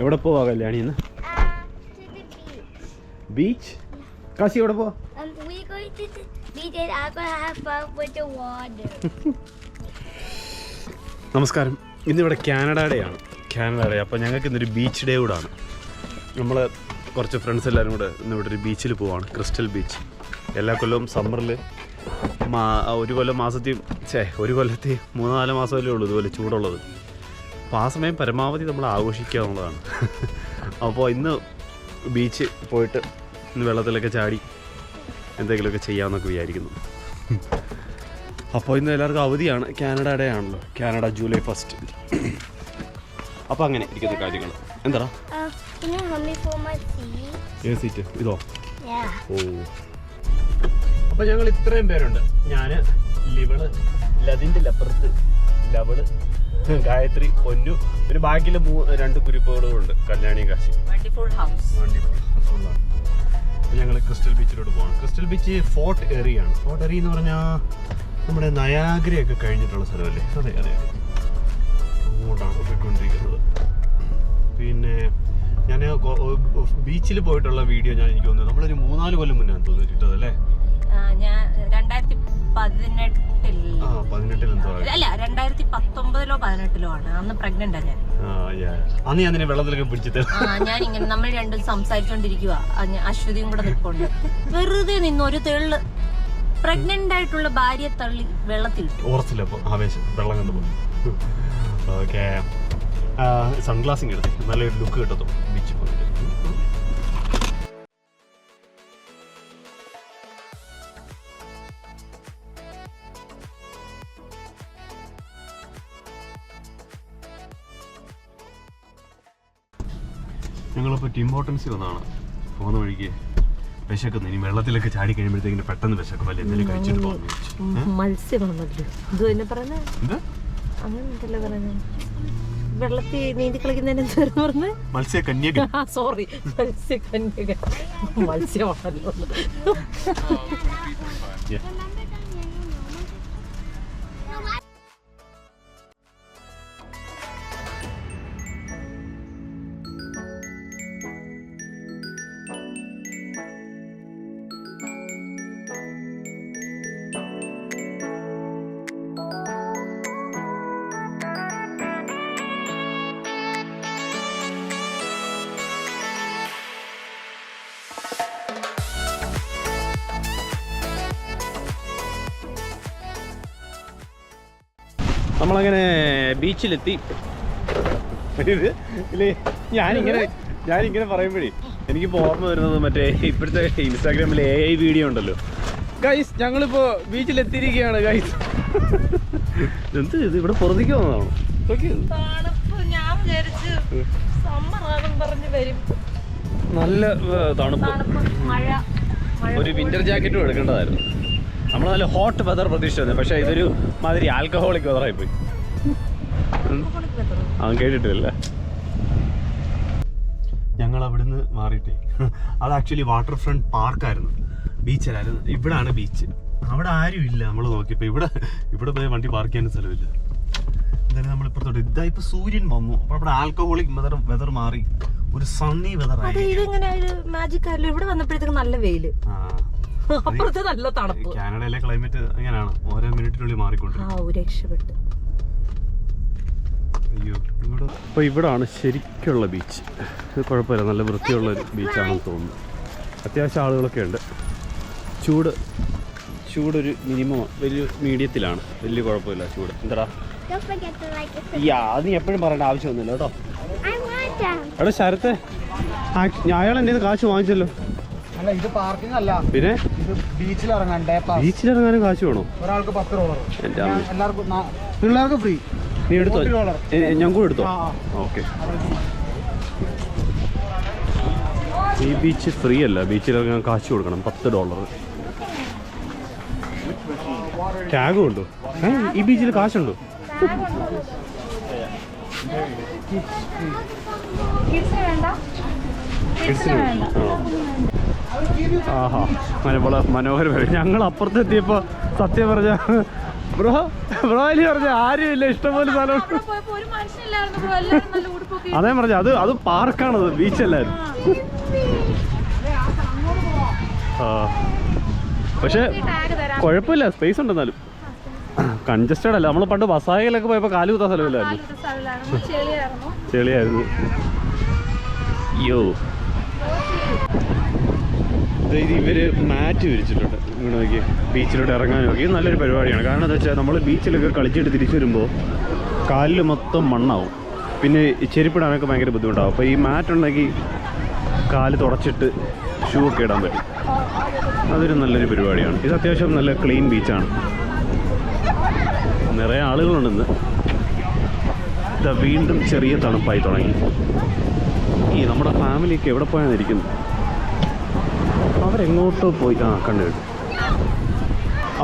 എവിടെ പോവാ കല്യാണി ഇന്ന്. ബീച്ച് കാശി എവിടെ പോവാ? നമസ്കാരം. ഇന്നിവിടെ കാനഡ ഡേ ആണ് കാനഡ ഡേ അപ്പോൾ ഞങ്ങൾക്ക് ഇന്നൊരു ബീച്ച് ഡേ കൂടാണ്. നമ്മൾ കുറച്ച് ഫ്രണ്ട്സ് എല്ലാവരും കൂടെ ഇന്ന് ഇവിടെ ഒരു ബീച്ചിൽ പോവാണ്. ക്രിസ്റ്റൽ ബീച്ച് എല്ലാ കൊല്ലവും സമ്മറിൽ മാ ഒരു കൊല്ലം മാസത്തെയും ഛേ ഒരു കൊല്ലത്തെയും മൂന്നാൽ നാല് മാസമല്ലേ ഉള്ളൂ ഇതുപോലെ ചൂടുള്ളത്. അപ്പോൾ ആ സമയം പരമാവധി നമ്മൾ ആഘോഷിക്കുക എന്നുള്ളതാണ്. അപ്പോൾ ഇന്ന് ബീച്ച് പോയിട്ട് ഇന്ന് വെള്ളത്തിലൊക്കെ ചാടി എന്തെങ്കിലുമൊക്കെ ചെയ്യാമെന്നൊക്കെ വിചാരിക്കുന്നു. അപ്പോൾ ഇന്ന് എല്ലാവർക്കും അവധിയാണ്. കാനഡ ഡേ ആണല്ലോ. കാനഡ ജൂലൈ ഫസ്റ്റ് അപ്പോൾ അങ്ങനെ ഇരിക്കുന്ന കാര്യങ്ങൾ എന്താ? ഏ സീറ്റ് ഇതോ? ഓ. അപ്പോൾ ഞങ്ങൾ ഇത്രയും പേരുണ്ട്. ഞാൻ ലിവൾ ലതിന്റെ ലപ്പുറത്ത് ലവൾ ഗായത്രി പൊന്നു. പിന്നെ ബാക്കിൽ രണ്ട് കുരിപ്പുകളും ഉണ്ട്. കല്യാണി കാശി. ഞങ്ങൾ ക്രിസ്റ്റൽ ബീച്ചിലോട്ട് പോകണം ക്രിസ്റ്റൽ ബീച്ച് ഫോർട്ട് എറിയാണ് ഫോർട്ട് എറി എന്ന് പറഞ്ഞാൽ നമ്മുടെ നയാഗ്രയൊക്കെ കഴിഞ്ഞിട്ടുള്ള സ്ഥലമല്ലേ? അതെ അതെ അങ്ങോട്ടാണ് പോയിക്കൊണ്ടിരിക്കുന്നത്. പിന്നെ ഞാൻ ബീച്ചിൽ പോയിട്ടുള്ള വീഡിയോ ഞാൻ എനിക്ക് തോന്നുന്നു. നമ്മളൊരു മൂന്നാൽ കൊല്ലം മുന്നേ തോന്നുന്നു അല്ലേ ഞാൻ രണ്ടായിരത്തി പതിനെട്ടിൽ. അല്ല രണ്ടായിരത്തി പത്തൊമ്പതിലോ പതിനെട്ടിലോ ആണ്. അന്ന് പ്രഗ്നന്റ് ഞാൻ. അന്ന് ഞാൻ വെള്ളത്തിലൊക്കെ പിടിച്ചിട്ട്. ഞാൻ ഇങ്ങനെ നമ്മൾ രണ്ടും സംസാരിച്ചോണ്ടിരിക്കുക അശ്വതിയും കൂടെ നിൽപ്പുണ്ട് വെറുതെ നിന്ന് ഒരു തെള്ള്. പ്രഗ്നന്റ് ആയിട്ടുള്ള ഭാര്യ തള്ളി വെള്ളത്തിൽ ആവേശം. വെള്ളം കണ്ടു ഓക്കെ സൺഗ്ലാസിങ് എടുത്തു. നല്ലൊരു ലുക്ക് കിട്ടത്തു ബീച്ചിൽ പോയിട്ട്. ഞങ്ങളിപ്പോൾ ടിംബോട്ടൻസിൽ വന്നതാണ് പോകുന്ന വഴിക്ക് വിശക്കുന്നു. ഇനി വെള്ളത്തിലൊക്കെ ചാടി കഴിയുമ്പോഴത്തേക്കിന് പെട്ടെന്ന് വിശക്കും. അല്ലെ? എന്തെങ്കിലും കഴിച്ചിട്ട് വിചാരിച്ചു. മത്സ്യമാണല്ലോ ഇത് തന്നെ അങ്ങനെ വെള്ളത്തിൽ നീന്തി കളിക്കുന്നതിന് പറഞ്ഞത് മത്സ്യ കന്യക. സോറി മത്സ്യകന്യക മത്സ്യമാണല്ലോ. നമ്മളങ്ങനെ ബീച്ചിലെത്തി. ഇത് ഇല്ലേ ഞാനിങ്ങനെ ഞാനിങ്ങനെ പറയുമ്പോഴേ എനിക്കിപ്പോൾ ഓർമ്മ വരുന്നത് മറ്റേ ഇപ്പോഴത്തെ ഇൻസ്റ്റാഗ്രാമിൽ എ ഐ വീഡിയോ ഉണ്ടല്ലോ. ഗൈസ് ഞങ്ങളിപ്പോൾ ബീച്ചിലെത്തിയിരിക്കുകയാണ് ഗൈസ് എന്ത് ഇത്? ഇവിടെ പുറത്തേക്ക് വന്നതാണോ? നല്ല തണുപ്പ്. ഒരു വിന്റർ ജാക്കറ്റും എടുക്കേണ്ടതായിരുന്നു. നമ്മൾ നല്ല ഹോട്ട് വെതർ പ്രതീക്ഷിച്ചു പക്ഷെ ഇതൊരു മാതിരി ആൽക്കഹോളിക് വെതറായി പോയി. അവൻ കേട്ടിട്ടില്ല. ഞങ്ങൾ അവിടുന്ന് മാറിയിട്ടേ. അത് ആക്ച്വലി വാട്ടർ ഫ്രണ്ട് പാർക്കായിരുന്നു ബീച്ചിലായിരുന്നു ഇവിടാണ് ബീച്ച് അവിടെ ആരും ഇല്ല നമ്മൾ നോക്കിയപ്പോൾ ഇവിടെ ഇവിടെ പോയി വണ്ടി പാർക്ക് ചെയ്യാൻ സ്ഥലമില്ല. എന്തായാലും നമ്മൾ ഇപ്പുറത്തോട്ട്. ഇതാ ഇപ്പൊ സൂര്യൻ വന്നു. അപ്പൊ അവിടെ ആൽക്കഹോളിക് വെതർ വെതർ മാറി. ഒരു സണ്ണി വെതർ ആയിരുന്നു ആയി ഇവിടെ വന്നപ്പോഴത്തേക്ക് നല്ല വെയിൽ. ആ. അപ്പുറത്ത് നല്ല തണുപ്പ്. കാനഡയിലെ ക്ലൈമറ്റ് അങ്ങനെയാണ് ഓരോ മിനിറ്റിനുള്ളിൽ ആ മാറിക്കൊണ്ടിരിക്കും ഒരു രക്ഷപ്പെട്ട്. അയ്യോ ഇവിടെ അപ്പോൾ ഇവിടാണ് ശരിക്കുള്ള ബീച്ച് ഇത് കുഴപ്പമില്ല നല്ല വൃത്തിയുള്ള ഒരു ബീച്ചാണെന്ന് തോന്നുന്നു. അത്യാവശ്യം ആളുകളൊക്കെ ഉണ്ട്. ചൂട് ചൂടൊരു മിനിമം വലിയ മീഡിയത്തിലാണ് വലിയ കുഴപ്പമില്ല ചൂട്. എന്താടാ? യാ അത് നീ എപ്പോഴും പറയേണ്ട ആവശ്യമൊന്നുമില്ല കേട്ടോ. എടാ ശരത്തെ. അയാൾ എന്റെ കാശ് വാങ്ങിച്ചല്ലോ. അല്ല ഇത് പാർക്കിംഗ് അല്ല. പിന്നെ? ബീച്ചിൽ ഇറങ്ങാൻ ഡേ പാസ് ബീച്ചിലിറങ്ങാനും കാശ് വേണോ? ഒരാൾക്ക് പത്ത് ഡോളർ എല്ലാവർക്കും പിള്ളേർക്ക് ഫ്രീ നീ എടുത്തോ? ഞാൻ കൂടെ എടുത്തോ? ഓക്കെ. ഈ ബീച്ച് ഫ്രീ അല്ല. ബീച്ചിലിറങ്ങാൻ കാശ് കൊടുക്കണം. പത്ത് ഡോളർ ടാഗും ഉണ്ടോ? ഈ ബീച്ചിൽ കാശുണ്ടോ? കിഡ്സിന് ആണോ? ആഹാ അങ്ങനെ വളരെ മനോഹരമായി ഞങ്ങൾ അപ്പുറത്തെത്തിയപ്പോൾ സത്യം പറഞ്ഞ ബ്രോ ബ്രോ പറഞ്ഞ പറഞ്ഞ ആരുമില്ല ഇഷ്ടംപോലെ സ്ഥലം അതേ പറഞ്ഞ അത് അത് പാർക്കാണത് ബീച്ചല്ലായിരുന്നു പക്ഷെ കുഴപ്പമില്ല സ്പേസ് ഉണ്ട് എന്നാലും കൺജസ്റ്റഡ് അല്ല നമ്മൾ പണ്ട് വസായിലൊക്കെ പോയപ്പോൾ കാലു കുത്താ സ്ഥലമില്ലായിരുന്നു. ചെളിയായിരുന്നു. അയ്യോ ഇത് ഇവർ മാറ്റ് വിരിച്ചിട്ടുണ്ട്. ഇങ്ങനെ നോക്കി. ബീച്ചിലോട്ട് ഇറങ്ങാൻ നോക്കി. നല്ലൊരു പരിപാടിയാണ്. കാരണം എന്താ വെച്ചാൽ നമ്മൾ ബീച്ചിലൊക്കെ കളിച്ചിട്ട് തിരിച്ചു വരുമ്പോൾ കാലിൽ മൊത്തം മണ്ണാവും. പിന്നെ ചെരുപ്പിടാനൊക്കെ ഭയങ്കര ബുദ്ധിമുട്ടാവും. അപ്പോൾ ഈ മാറ്റ് ഉണ്ടെങ്കിൽ കാൽ തുടച്ചിട്ട് ഷൂ ഒക്കെ ഇടാൻ പറ്റും. അതൊരു നല്ലൊരു പരിപാടിയാണ്. ഇത് അത്യാവശ്യം നല്ല ക്ലീൻ ബീച്ചാണ് നിറയെ ഇതാ വീണ്ടും ചെറിയ തണുപ്പായി തുടങ്ങി. ഈ നമ്മുടെ ഫാമിലിയൊക്കെ എവിടെ പോയാണ് ഇരിക്കുന്നത് അവരെങ്ങോട്ടോ പോയി ആ കണ്ടു കേട്ടു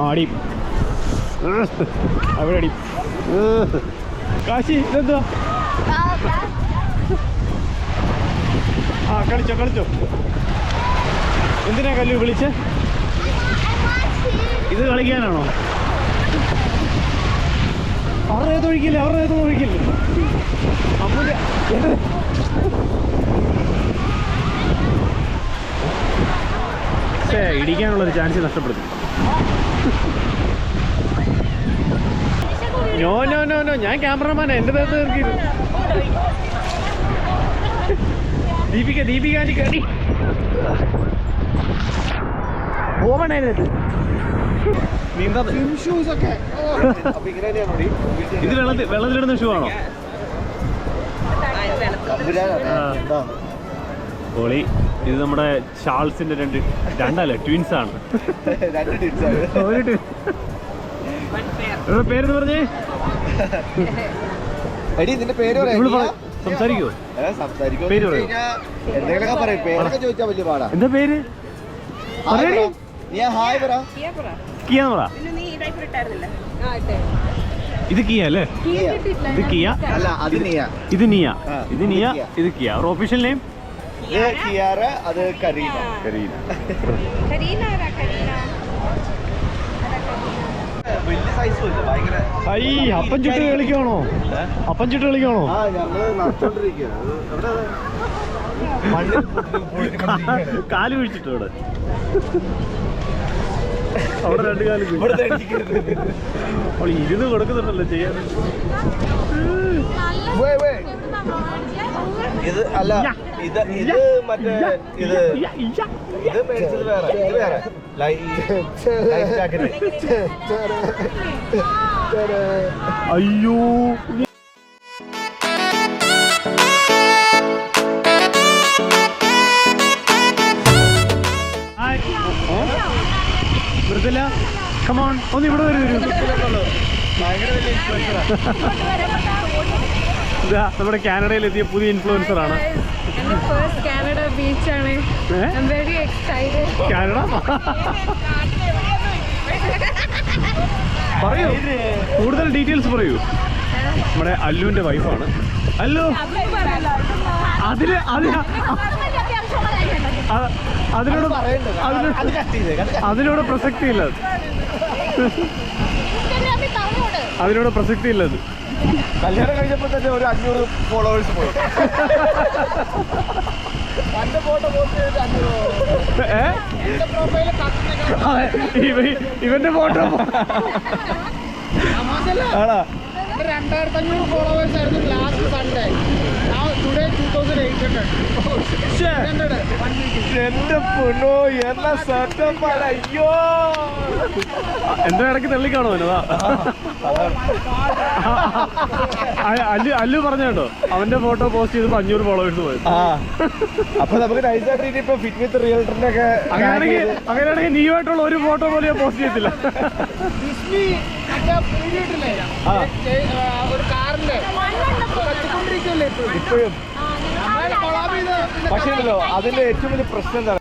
ആടി അവിടെ അടി. കാശി ഇതെന്താ ആ കളിച്ചോ കളിച്ചോ. എന്തിനാ കല്ലു വിളിച്ചേ? ഇത് കളിക്കാനാണോ? അവരുടെ ഏതൊഴിക്കില്ല അവരുടെ ഏതോ ഒഴിക്കില്ല? പക്ഷേ ഇടിക്കാനുള്ളൊരു ചാൻസ് നഷ്ടപ്പെടുത്തി നോ നോ നോ നോ ഞാൻ ക്യാമറമാൻ എന്റെ ദേഹത്ത് തീർക്കിയത് ദീപിക ദീപിക ആന്റി കടി. പോവണേനത് ഇത് വെള്ളത്തിൽ വെള്ളത്തിലിടുന്ന ഷൂ ആണോ? പോളി. ഇത് നമ്മുടെ ചാൾസിന്റെ രണ്ട് രണ്ടല്ല ട്വിൻസ് ആണ്. ഒരു പേരെന്ന് പറഞ്ഞേ? എടി ഇതിന്റെ പേര് സംസാരിക്കോ പേര് പറയോ? എന്തെങ്കിലുമൊക്കെ പറയും. പേരൊക്കെ ചോദിച്ചാൽ വലിയ പാടാ. എന്താ പേര്? ഹായ് പറ. കിയാന്ന് പറ. ഇത് കിയ അല്ലേ? ഇത് കിയ? അല്ല അത് നീയ. ഇത് നിയ. ഇത് നിയ ഇത് കിയ. ഇത് ഒഫീഷ്യൽ നെയിം ഇത് കിയാറ അത് കരീന. കരീന. ഐ അപ്പം ചുട്ട് കളിക്കുവാണോ? അപ്പം ചുട്ട് കളിക്കുവാണോ? കാൽ വീഴ്ചിട്ടോ ഇവിടെ അവിടെ രണ്ട് കാൽ. അവൾ ഇരുന്ന് കൊടുക്കുന്നുണ്ടല്ലോ ചെയ്യാൻ. ഇത് അല്ല ഇത് ഇത് മറ്റേ ഇത് ഇത് മേടിച്ചത് വേറെ ഇത് വേറെ. Life jacket. അയ്യോ. കമോൺ ഒന്ന് ഇവിടെ വരൂ വരൂ. ഭയങ്കര വലിയ ഇതാ നമ്മുടെ കാനഡയിൽ എത്തിയ പുതിയ ഇൻഫ്ലുവൻസർ ആണ്. കാനഡ ബീച്ചാണ് കാനഡ? പറയൂ. കൂടുതൽ ഡീറ്റെയിൽസ് പറയൂ. നമ്മുടെ അല്ലുവിന്റെ വൈഫാണ് അല്ലു. അതിൽ അതിനോട് അതിനോട് പ്രസക്തി ഇല്ല അതിനോട് പ്രസക്തി ഇല്ല അത്. കല്യാണം കഴിഞ്ഞപ്പോ തന്നെ ഒരു അഞ്ഞൂറ് ഫോളോവേഴ്സ് പോയി. ഫോട്ടോ പോസ്റ്റ് ചെയ്തിട്ട് അഞ്ഞൂറ് ഇവന്റെ ഫോട്ടോ ആണോ? രണ്ടായിരത്തി അഞ്ഞൂറ് ഫോളോവേഴ്സ് ആയിരുന്നു last Sunday today two thousand eight hundred എന്റെ പൊന്നോ എന്നാ സെറ്റപ്പാണ് അയ്യോ. എന്റെ ഇടയ്ക്ക് തള്ളിക്കാണോ അല്ലു അല്ലു പറഞ്ഞ കേട്ടോ അവന്റെ ഫോട്ടോ പോസ്റ്റ് ചെയ്തപ്പോ അഞ്ഞൂറ് ഫോളോവേഴ്സ് പോയത് ആ അപ്പൊ നമുക്ക് നൈസായിട്ട് ഇനിയിപ്പോ ഫിറ്റ് വിത്ത് ഒക്കെ അങ്ങനെയാണെങ്കിൽ അങ്ങനെയാണെങ്കിൽ നീയുമായിട്ടുള്ള ഒരു ഫോട്ടോ പോലും ഞാൻ പോസ്റ്റ് ചെയ്യത്തില്ല. ഒരു കാറിന്റെ വെച്ചുകൊണ്ടിരിക്കുമല്ലേ ഇപ്പോഴും? പക്ഷേ അതിന്റെ ഏറ്റവും വലിയ പ്രശ്നം എന്താ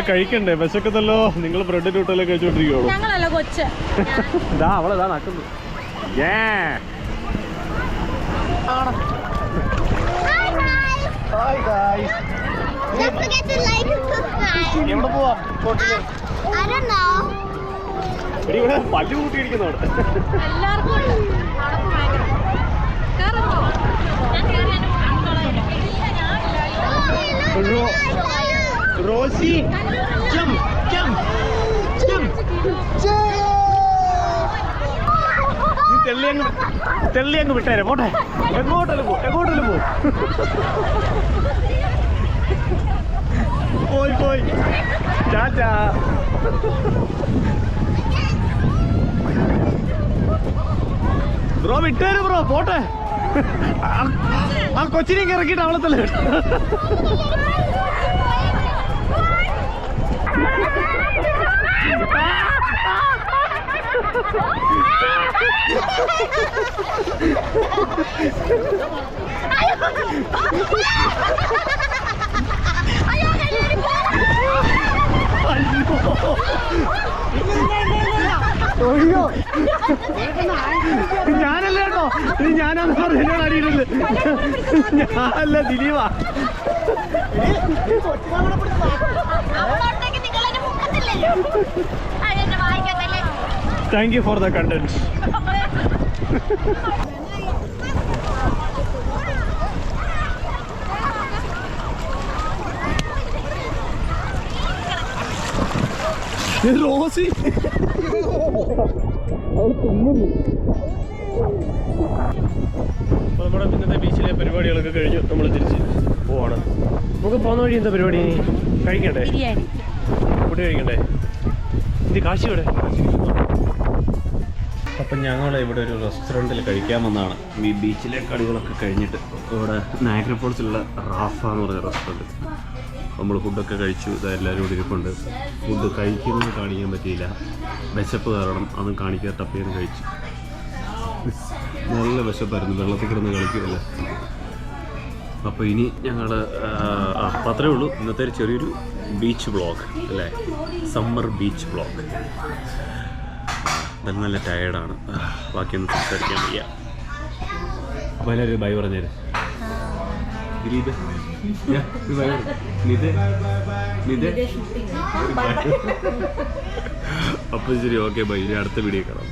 എന്തെല്ലാം കഴിക്കണ്ടേ? വിശക്കത്തല്ലോ. നിങ്ങൾ ബ്രെഡ് ടൂട്ടെല്ലാം കഴിച്ചോണ്ടിരിക്കുള്ളൂ ഞങ്ങളല്ല കൊച്ച്. ഇതാ നടക്കുന്നു. ഏ know. എടി, ഇവിടെ പല്ല് കൂട്ടിയിരിക്കുന്നവിടെ എല്ലാവർക്കും റോസി ജം ജം ജം നീ തെള്ളി അങ്ങ് തെള്ളി അങ്ങ് വിട്ടേരെ പോട്ടെ. എങ്ങോട്ടല്ലേ പോ എങ്ങോട്ടല്ലേ പോ. പോയി പോയി. ചാച്ചാ ബ്രോ വിട്ടേര് ബ്രോ പോട്ടെ. ആ- കൊച്ചിനെയൊക്കെ ഇറക്കിയിട്ട് അവളെ തന്നെ അയ്യോ. ഞാനല്ല കേട്ടോ? ഇത് ഞാനാന്ന് പറഞ്ഞു അടിയിട്ടുണ്ട് ഞാനല്ല ദിലീപാ. Thank you for the content Rosie. അപ്പോൾ നമ്മുടെ ഇന്നത്തെ ബീച്ചിലെ പരിപാടികളൊക്കെ കഴിഞ്ഞു. നമ്മൾ തിരിച്ച് പോവാണ്. നമുക്ക് പോകുന്ന വഴി എന്താ പരിപാടി? കഴിക്കണ്ടേ? ബിരിയാണി. ഫുഡ് കഴിക്കണ്ടേ ഇത് കാശി ഇവിടെ അപ്പം ഞങ്ങൾ ഇവിടെ ഒരു റെസ്റ്റോറന്റിൽ കഴിക്കാൻ വന്നതാണ് ഈ ബീച്ചിലെ കളികളൊക്കെ കഴിഞ്ഞിട്ട് ഇവിടെ നാഗ്ര ഫോൾസിലുള്ള റാഫ എന്ന് പറഞ്ഞ റെസ്റ്റോറന്റ് നമ്മൾ ഫുഡൊക്കെ കഴിച്ചു ഇത് എല്ലാവരും കൂടി ഇരിപ്പുണ്ട്. ഫുഡ് കഴിക്കുന്നത് കാണിക്കാൻ പറ്റിയില്ല. വിശപ്പ് കാരണം അതും കാണിക്കാതെ തപ്പിയെന്ന് കഴിച്ചു. നല്ല വിശപ്പായിരുന്നു. വെള്ളത്തിൽ കിടന്ന് കളിക്കുമല്ലേ അപ്പോൾ ഇനി ഞങ്ങൾ ആ അപ്പോൾ അത്രേ ഉള്ളൂ. ഇന്നത്തെ ഒരു ചെറിയൊരു ബീച്ച് ബ്ലോഗ് അല്ലേ? സമ്മർ ബീച്ച് ബ്ലോഗ് നല്ല നല്ല ടയേർഡാണ് ബാക്കിയൊന്നും സംസാരിക്കാൻ വയ്യ. അപ്പോൾ എല്ലാവരും ബൈ പറഞ്ഞേര്. ദിലീപ്? അപ്പോൾ ശരി ഓക്കെ ബൈ ഇനി അടുത്ത വീഡിയോ കാണാം.